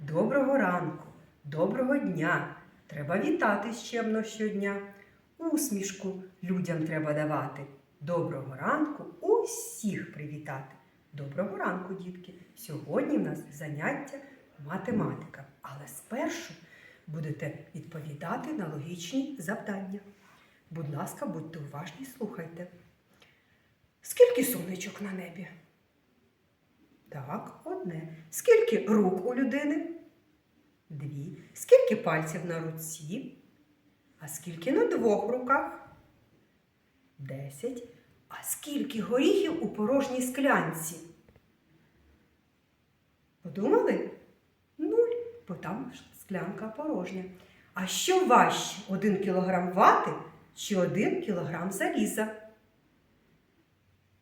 Доброго ранку, доброго дня. Треба вітати щемно щодня. Усмішку людям треба давати. Доброго ранку усіх привітати. Доброго ранку, дітки. Сьогодні в нас заняття математика. Але спершу будете відповідати на логічні завдання. Будь ласка, будьте уважні, слухайте. Скільки сонечок на небі? Так, одне. Скільки рук у людини? Дві. Скільки пальців на руці? А скільки на двох руках? Десять. А скільки горіхів у порожній склянці? Подумали? Нуль, бо там склянка порожня. А що важче? Один кілограм вати чи один кілограм заліза?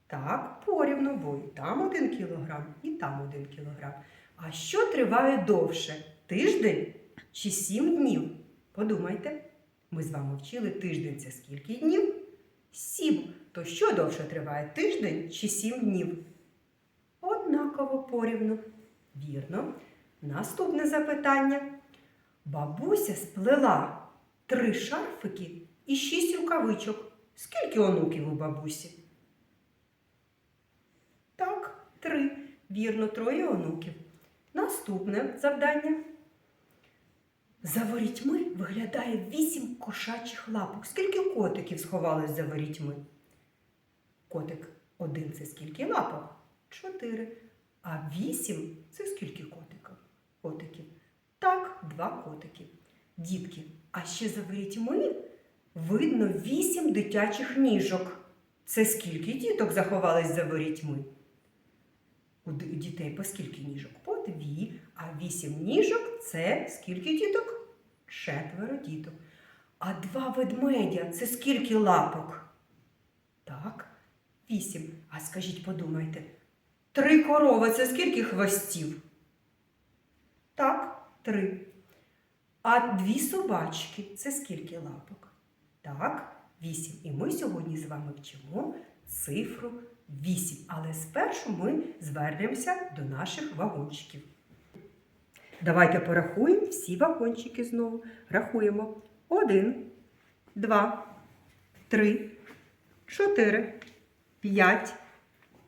Так, порівну, бо і там один кілограм, і там один кілограм. А що триває довше? Тиждень чи сім днів? Подумайте. Ми з вами вчили тиждень це скільки днів? Сім. То що довше триває? Тиждень чи сім днів? Однаково порівну. Вірно. Наступне запитання. Бабуся сплела три шарфики і шість рукавичок. Скільки онуків у бабусі? Так, три. Вірно, троє онуків. Наступне завдання. За ворітьми виглядає вісім кошачих лапок. Скільки котиків сховалось за ворітьми? Котик один це скільки лапок? Чотири. А вісім це скільки котиків? Котиків. Так, два котики. Дітки, а ще за ворітьми видно вісім дитячих ніжок. Це скільки діток заховались за ворітьми? У дітей по скільки ніжок? По дві. А вісім ніжок це скільки діток? Четверо діток. А два ведмедя це скільки лапок? Так, вісім. А скажіть, подумайте, три корови це скільки хвостів? Так, три. А дві собачки це скільки лапок? Так, вісім. І ми сьогодні з вами вчимо цифру 8. Але спершу ми звернемося до наших вагончиків. Давайте порахуємо всі вагончики знову. Рахуємо. Один, два, три, чотири, п'ять,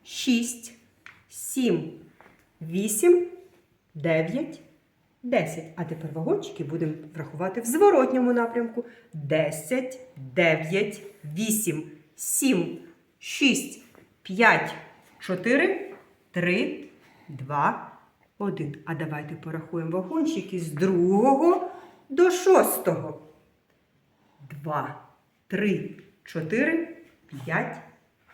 шість, сім, вісім, дев'ять, десять. А тепер вагончики будемо рахувати в зворотньому напрямку. Десять, дев'ять, вісім, сім, шість, п'ять, чотири, три, два, один. А давайте порахуємо вагончики з другого до шостого. Два, три, чотири, п'ять,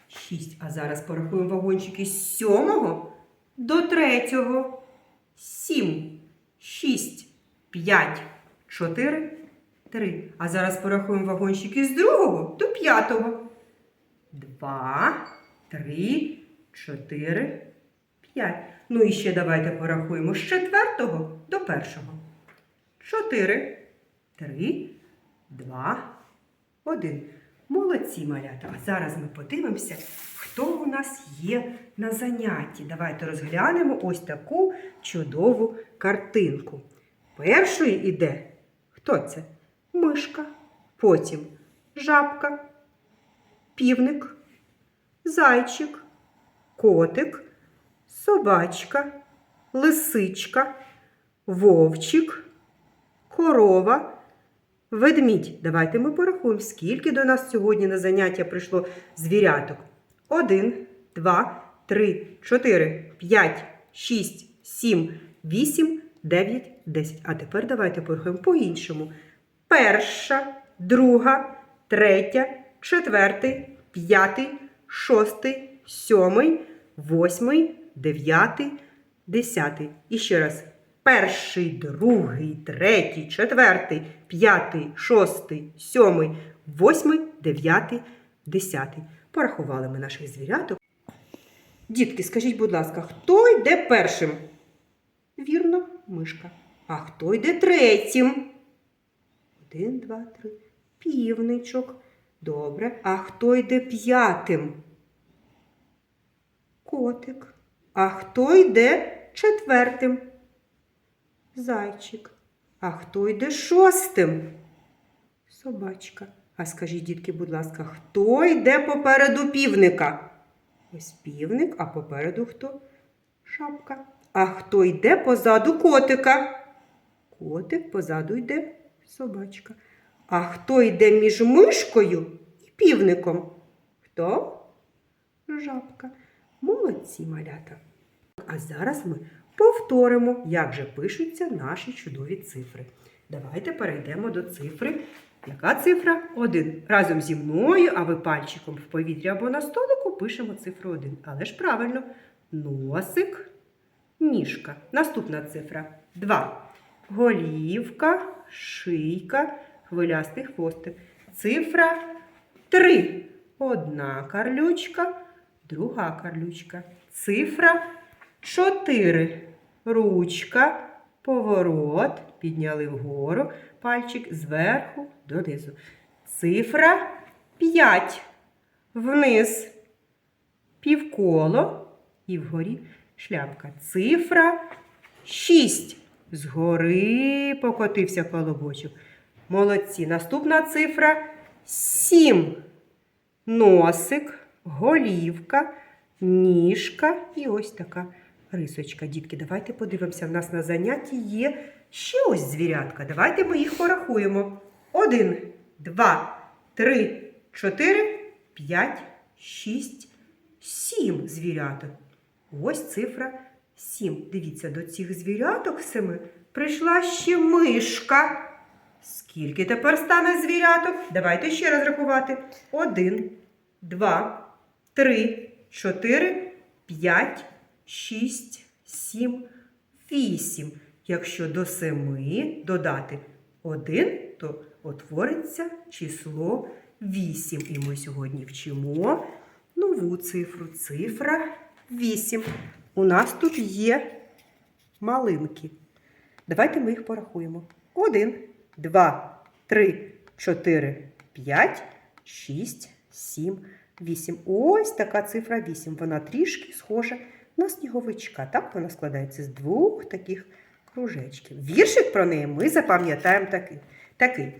шість. А зараз порахуємо вагончики з сьомого до третього. Сім, шість, п'ять, чотири, три. А зараз порахуємо вагончики з другого до п'ятого. Два, три, чотири, п'ять. Ну і ще давайте порахуємо з четвертого до першого. Чотири, три, два, один. Молодці малята. А зараз ми подивимося, хто у нас є на занятті. Давайте розглянемо ось таку чудову картинку. Першою іде хто це? Мишка, потім жабка, півник, зайчик, котик, собачка, лисичка, вовчик, корова, ведмідь. Давайте ми порахуємо, скільки до нас сьогодні на заняття прийшло звіряток. Один, два, три, чотири, п'ять, шість, сім, вісім, дев'ять, десять. А тепер давайте порахуємо по-іншому. Перша, друга, третя, четвертий, п'ятий, шостий, сьомий, восьмий, дев'ятий, десятий. І ще раз. Перший, другий, третій, четвертий, п'ятий, шостий, сьомий, восьмий, дев'ятий, десятий. Порахували ми наших звіряток. Дітки, скажіть, будь ласка, хто йде першим? Вірно, мишка. А хто йде третім? Один, два, три. Півничок. Добре. А хто йде п'ятим? Котик. А хто йде четвертим? Зайчик. А хто йде шостим? Собачка. А скажіть, дітки, будь ласка, хто йде попереду півника? Ось півник, а попереду хто? Шапка. А хто йде позаду котика? Котик позаду йде собачка. А хто йде між мишкою і півником? Хто? Жабка. Молодці малята. А зараз ми повторимо, як же пишуться наші чудові цифри. Давайте перейдемо до цифри. Яка цифра? Один. Разом зі мною, а ви пальчиком в повітрі або на столику пишемо цифру 1. Але ж правильно. Носик, ніжка. Наступна цифра 2. Голівка, шийка, хвилястий хвостик. Цифра 3. Одна карлючка, друга карлючка. Цифра 4. Ручка, поворот, підняли вгору, пальчик зверху донизу. Цифра 5. Вниз півколо і вгорі шляпка. Цифра 6. Згори покотився колобочок. Молодці. Наступна цифра 7. Носик, голівка, ніжка і ось така рисочка. Дітки, давайте подивимося. В нас на занятті є ще ось звірятка. Давайте ми їх порахуємо. Один, два, три, чотири, п'ять, шість, сім звіряток. Ось цифра сім. Дивіться, до цих звіряток семи прийшла ще мишка. Скільки тепер стане звіряток? Давайте ще раз рахувати. Один, два, три, чотири, п'ять, шість, сім, вісім. Якщо до семи додати один, то утвориться число вісім. І ми сьогодні вчимо нову цифру. Цифра вісім. У нас тут є малинки. Давайте ми їх порахуємо. Один, два, три, чотири, п'ять, шість, сім, вісім. Ось така цифра вісім. Вона трішки схожа на сніговичка. Так вона складається з двох таких кружечків. Віршик про неї ми запам'ятаємо такий. такий.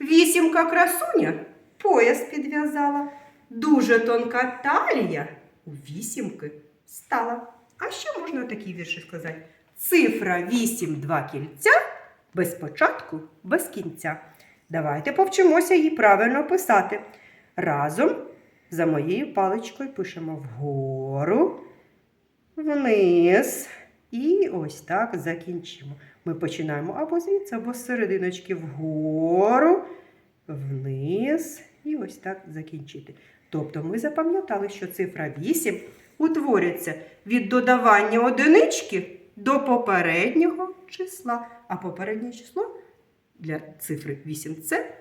Вісімка красуня пояс підв'язала. Дуже тонка талія у вісімки стала. А ще можна такий вірші сказати. Цифра 8 два кільця без початку, без кінця. Давайте повчимося її правильно писати. Разом за моєю паличкою пишемо вгору, вниз. І ось так закінчимо. Ми починаємо або звідси, або з серединочки вгору, вниз. І ось так закінчити. Тобто ми запам'ятали, що цифра 8 утворюється від додавання одинички до попереднього числа. А попереднє число для цифри 8 це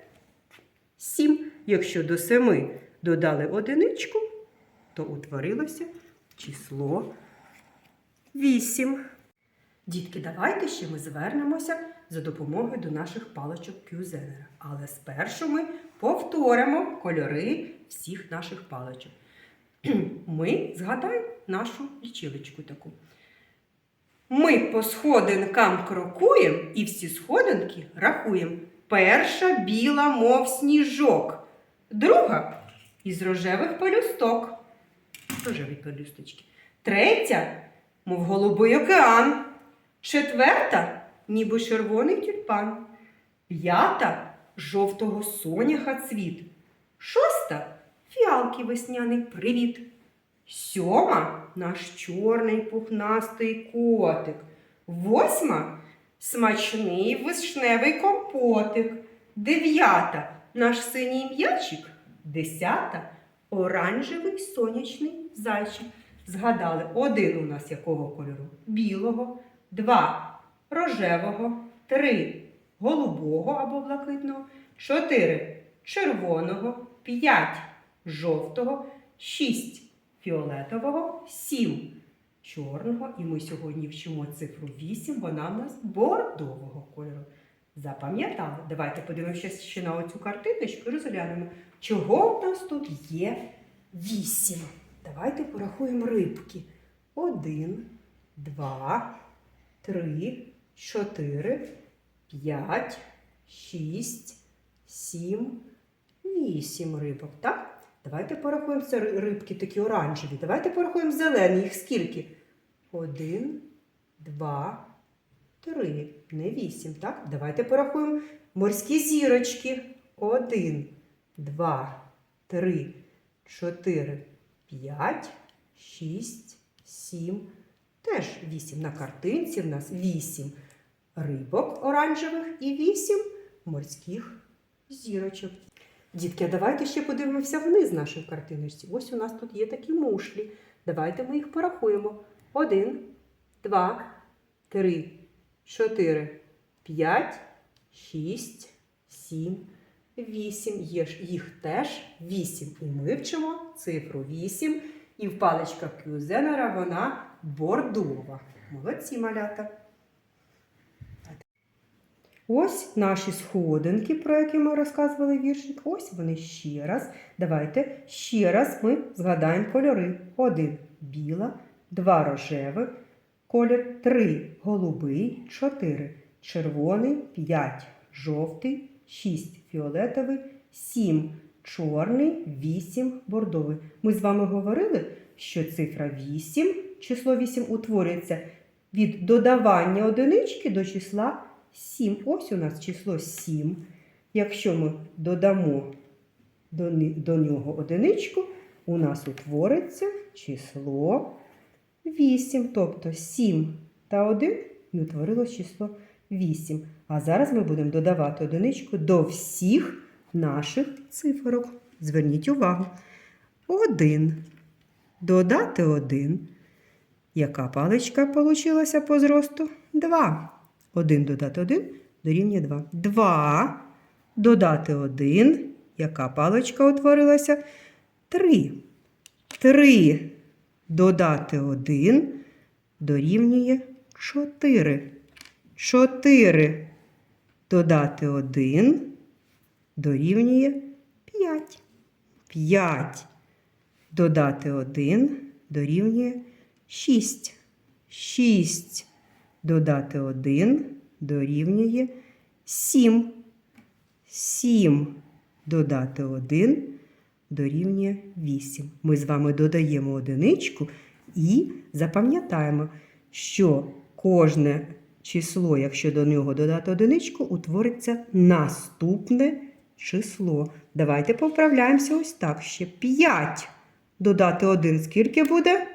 7. Якщо до 7 додали одиничку, то утворилося число 8. Дітки, давайте ще ми звернемося за допомогою до наших паличок Кюзенера. Але спершу ми повторимо кольори всіх наших паличок. Ми згадаємо нашу лічилочку таку. Ми по сходинкам крокуємо і всі сходинки рахуємо. Перша біла, мов сніжок. Друга із рожевих пелюсток. Рожеві пелюсточки. Третя, мов голубий океан. Четверта, ніби червоний тюльпан. П'ята жовтого соняха цвіт. Шоста фіалки весняний привіт. Сьома наш чорний пухнастий котик. Восьма смачний вишневий компотик. Дев'ята наш синій м'ячик. Десята оранжевий сонячний зайчик. Згадали один у нас якого кольору? Білого, два рожевого, три голубого або блакитного, чотири червоного, п'ять жовтого, шість фіолетового, сім чорного. І ми сьогодні вчимо цифру 8, вона в нас бордового кольору. Запам'ятали? Давайте подивимося ще на оцю картиночку і розглянемо, чого в нас тут є 8. Давайте порахуємо рибки. Один, два, три, чотири, п'ять, шість, сім, вісім рибок. Так? Давайте порахуємо це рибки такі оранжеві. Давайте порахуємо зелені. Їх скільки? Один, два, три. Не вісім, так? Давайте порахуємо морські зірочки. Один, два, три, чотири, п'ять, шість, сім. Теж вісім. На картинці в нас вісім рибок оранжевих і вісім морських зірочок. Дітки, а давайте ще подивимося вниз нашої картиночці. Ось у нас тут є такі мушлі. Давайте ми їх порахуємо. Один, два, три, чотири, п'ять, шість, сім, вісім. Є ж їх теж вісім. І ми вчимо цифру вісім. І в паличках Кюзенера вона бордова. Молодці малята. Ось наші сходинки, про які ми розказували віршик. Ось вони ще раз. Давайте ще раз ми згадаємо кольори. Один біла, два рожевий колір, три голубий, чотири червоний, п'ять жовтий, шість фіолетовий, сім чорний, вісім бордовий. Ми з вами говорили, що цифра 8, число 8 утворюється від додавання одинички до числа 7. Ось у нас число 7. Якщо ми додамо до, до нього одиничку, у нас утвориться число 8. Тобто 7 та 1 і утворилось число 8. А зараз ми будемо додавати одиничку до всіх наших циферок. Зверніть увагу. 1. Додати 1. Яка паличка получилася по зросту? 2. 1 додати 1 дорівнює 2. 2 додати 1. Яка паличка утворилася? 3. 3 додати 1 дорівнює 4. 4 додати 1 дорівнює 5. 5 додати 1 дорівнює 6. 6 додати 1 дорівнює 7. 7 додати 1 дорівнює 8. Ми з вами додаємо одиничку і запам'ятаємо, що кожне число, якщо до нього додати одиничку, утвориться наступне число. Давайте поправляємося ось так ще. 5 додати 1 скільки буде?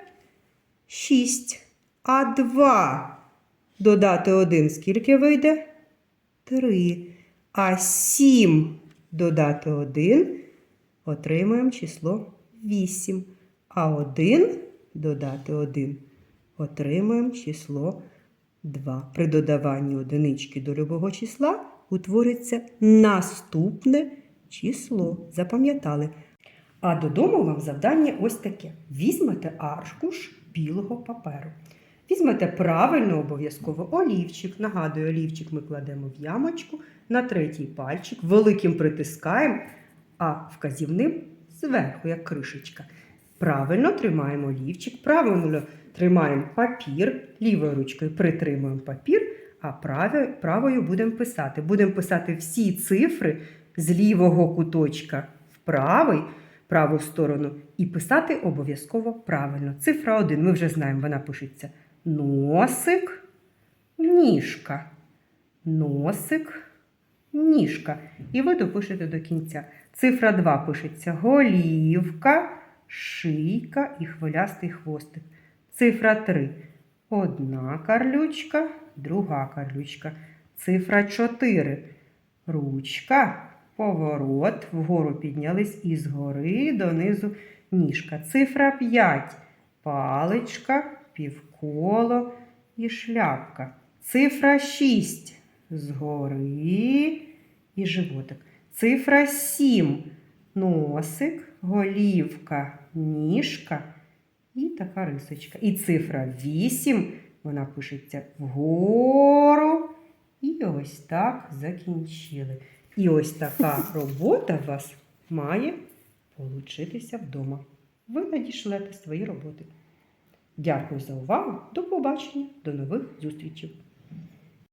6. А 2 додати 1 скільки вийде? 3. А 7 додати 1 отримаємо число 8. А 1 додати 1 отримаємо число 2. При додаванні одинички до любого числа утвориться наступне число. Запам'ятали. А додому вам завдання ось таке: візьмете аркуш білого паперу. Візьмете правильно обов'язково олівчик. Нагадую, олівчик ми кладемо в ямочку на третій пальчик, великим притискаємо, а вказівним зверху, як кришечка. Правильно тримаємо олівчик, правильно тримаємо папір, лівою ручкою притримуємо папір, а правою, будемо писати. Будемо писати всі цифри з лівого куточка в правий, праву сторону і писати обов'язково правильно. Цифра 1, ми вже знаємо, вона пишеться носик, ніжка. Носик, ніжка. І ви допишете до кінця. Цифра 2 пишеться голівка, шийка і хвилястий хвостик. Цифра 3. Одна карлючка, друга карлючка. Цифра 4. Ручка, поворот, вгору піднялись і згори донизу ніжка. Цифра 5. Паличка, півколо і шляпка. Цифра 6. Згори і животик. Цифра 7. Носик, голівка, ніжка і така рисочка. І цифра 8, вона пишеться вгору. І ось так закінчили. І ось така робота у вас має получитися вдома. Ви надішлете свої роботи. Дякую за увагу. До побачення, до нових зустрічей.